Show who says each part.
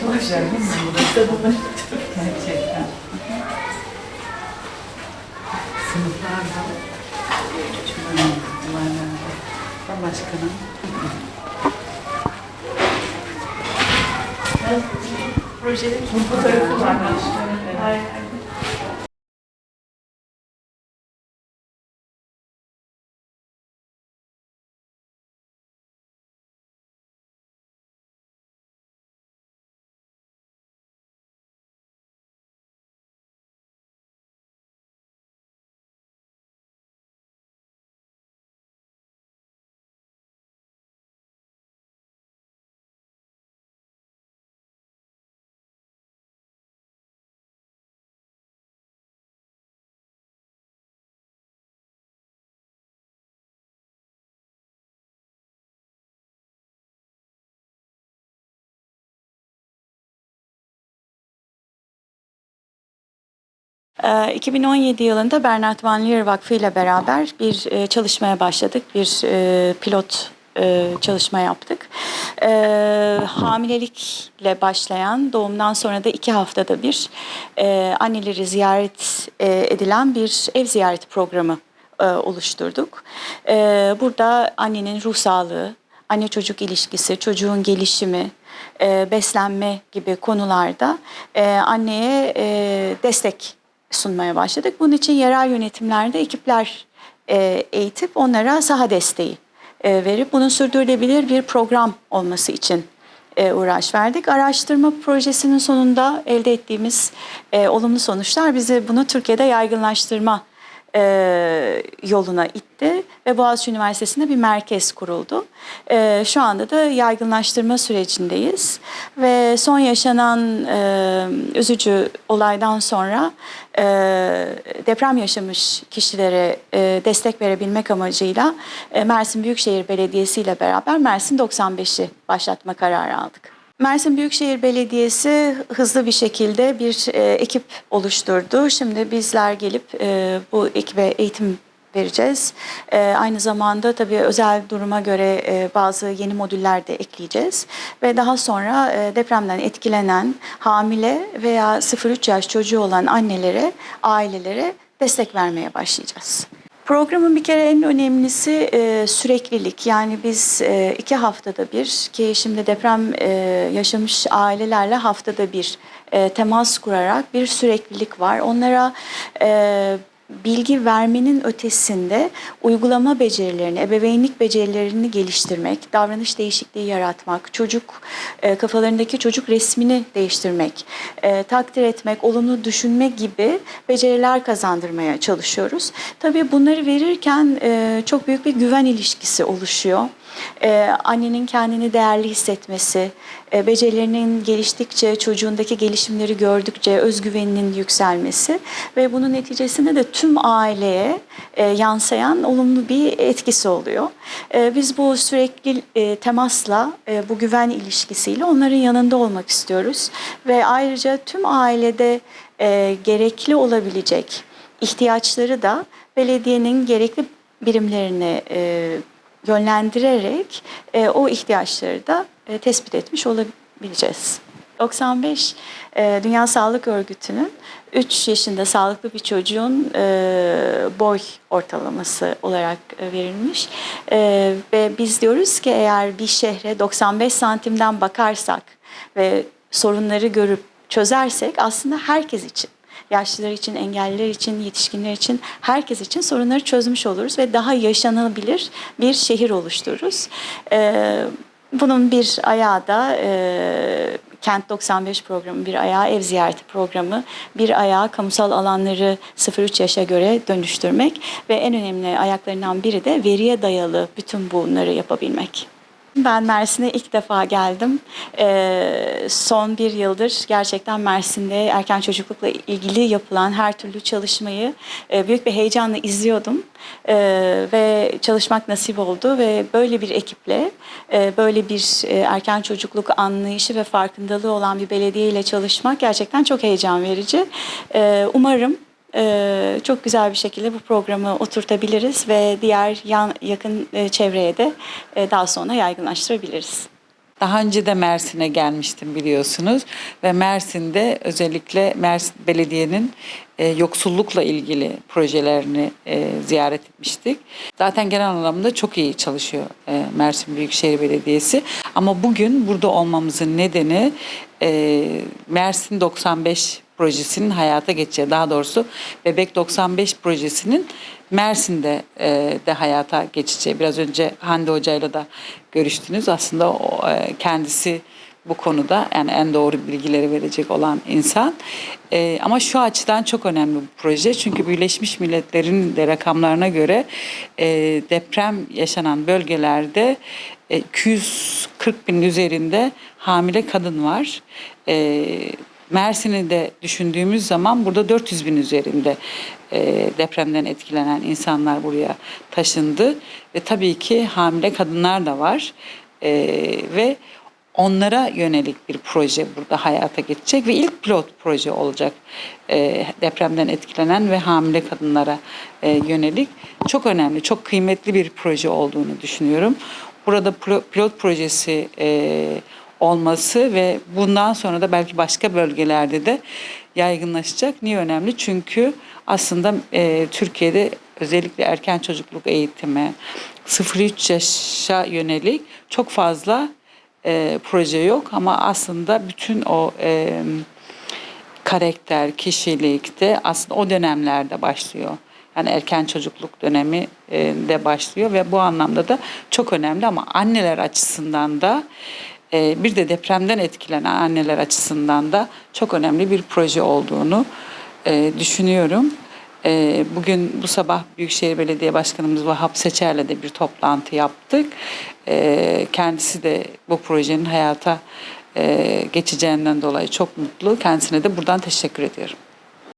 Speaker 1: Çok güzel değil mi? Gerçekten. Sınıflar da duvarlarda. Başkanım.
Speaker 2: Projenin fotoğrafı var. Aynen.
Speaker 3: 2017 yılında Bernard Van Leer Vakfı ile beraber bir e, çalışmaya başladık. Bir e, pilot e, çalışma yaptık. E, hamilelikle başlayan, doğumdan sonra da iki haftada bir e, anneleri ziyaret edilen bir ev ziyareti programı oluşturduk. E, burada annenin ruh sağlığı, anne çocuk ilişkisi, çocuğun gelişimi, beslenme gibi konularda anneye destek sunmaya başladık. Bunun için yerel yönetimlerde ekipler e, eğitip onlara saha desteği e, verip bunun sürdürülebilir bir program olması için e, uğraş verdik. Araştırma projesinin sonunda elde ettiğimiz olumlu sonuçlar bizi bunu Türkiye'de yaygınlaştırma e, yoluna itti ve Boğaziçi Üniversitesi'nde bir merkez kuruldu. E, şu anda da yaygınlaştırma sürecindeyiz ve son yaşanan e, üzücü olaydan sonra e, deprem yaşamış kişilere e, destek verebilmek amacıyla e, Mersin Büyükşehir Belediyesi ile beraber Mersin 95'i başlatma kararı aldık. Mersin Büyükşehir Belediyesi hızlı bir şekilde bir e, ekip oluşturdu. Şimdi bizler gelip e, bu ekibe eğitim vereceğiz. E, aynı zamanda tabii özel duruma göre e, bazı yeni modüller de ekleyeceğiz. Ve daha sonra e, depremden etkilenen hamile veya 0-3 yaş çocuğu olan annelere, ailelere destek vermeye başlayacağız. Programın bir kere en önemlisi e, süreklilik. Yani biz e, iki haftada bir ki şimdi deprem e, yaşamış ailelerle haftada bir e, temas kurarak bir süreklilik var. Onlara e, bilgi vermenin ötesinde uygulama becerilerini, ebeveynlik becerilerini geliştirmek, davranış değişikliği yaratmak, çocuk e, kafalarındaki çocuk resmini değiştirmek, e, takdir etmek, olumlu düşünmek gibi beceriler kazandırmaya çalışıyoruz. Tabii bunları verirken e, çok büyük bir güven ilişkisi oluşuyor. Ee, annenin kendini değerli hissetmesi, e, becerilerinin geliştikçe, çocuğundaki gelişimleri gördükçe özgüveninin yükselmesi ve bunun neticesinde de tüm aileye e, yansıyan olumlu bir etkisi oluyor. E, biz bu sürekli e, temasla, e, bu güven ilişkisiyle onların yanında olmak istiyoruz ve ayrıca tüm ailede e, gerekli olabilecek ihtiyaçları da belediyenin gerekli birimlerine e, yönlendirerek e, o ihtiyaçları da e, tespit etmiş olabileceğiz. 95 e, Dünya Sağlık Örgütü'nün 3 yaşında sağlıklı bir çocuğun e, boy ortalaması olarak e, verilmiş. E, ve biz diyoruz ki eğer bir şehre 95 santimden bakarsak ve sorunları görüp çözersek aslında herkes için yaşlılar için, engelliler için, yetişkinler için, herkes için sorunları çözmüş oluruz ve daha yaşanabilir bir şehir oluştururuz. Ee, bunun bir ayağı da e, Kent 95 programı, bir ayağı ev ziyareti programı, bir ayağı kamusal alanları 0-3 yaşa göre dönüştürmek ve en önemli ayaklarından biri de veriye dayalı bütün bunları yapabilmek. Ben Mersin'e ilk defa geldim. Ee, son bir yıldır gerçekten Mersin'de erken çocuklukla ilgili yapılan her türlü çalışmayı e, büyük bir heyecanla izliyordum. Ee, ve çalışmak nasip oldu ve böyle bir ekiple, e, böyle bir e, erken çocukluk anlayışı ve farkındalığı olan bir belediye ile çalışmak gerçekten çok heyecan verici. Ee, umarım ee, çok güzel bir şekilde bu programı oturtabiliriz ve diğer yan, yakın e, çevreye de e, daha sonra yaygınlaştırabiliriz.
Speaker 1: Daha önce de Mersin'e gelmiştim biliyorsunuz ve Mersin'de özellikle Mersin Belediye'nin e, yoksullukla ilgili projelerini ziyaret etmiştik. Zaten genel anlamda çok iyi çalışıyor Mersin Büyükşehir Belediyesi. Ama bugün burada olmamızın nedeni Mersin 95 projesinin hayata geçeceği. Daha doğrusu Bebek 95 projesinin Mersin'de e, de hayata geçeceği. Biraz önce Hande Hoca'yla da görüştünüz. Aslında o, e, kendisi bu konuda yani en doğru bilgileri verecek olan insan. E, ama şu açıdan çok önemli bu proje. Çünkü Birleşmiş Milletler'in de rakamlarına göre e, deprem yaşanan bölgelerde e, 240 bin üzerinde hamile kadın var. E, Mersin'i de düşündüğümüz zaman burada 400 bin üzerinde e, depremden etkilenen insanlar buraya taşındı. Ve tabii ki hamile kadınlar da var. E, ve onlara yönelik bir proje burada hayata geçecek ve ilk pilot proje olacak e, depremden etkilenen ve hamile kadınlara e, yönelik çok önemli, çok kıymetli bir proje olduğunu düşünüyorum. Burada pilot projesi e, olması ve bundan sonra da belki başka bölgelerde de yaygınlaşacak. Niye önemli? Çünkü aslında e, Türkiye'de özellikle erken çocukluk eğitimi 0-3 yaşa yönelik çok fazla e, proje yok ama aslında bütün o e, karakter, kişilik de aslında o dönemlerde başlıyor. Yani erken çocukluk dönemi e, de başlıyor ve bu anlamda da çok önemli ama anneler açısından da bir de depremden etkilenen anneler açısından da çok önemli bir proje olduğunu e, düşünüyorum. E, Bugün bu sabah Büyükşehir Belediye Başkanımız Vahap Seçer'le de bir toplantı yaptık. E, Kendisi de bu projenin hayata e, geçeceğinden dolayı çok mutlu. Kendisine de buradan teşekkür ediyorum.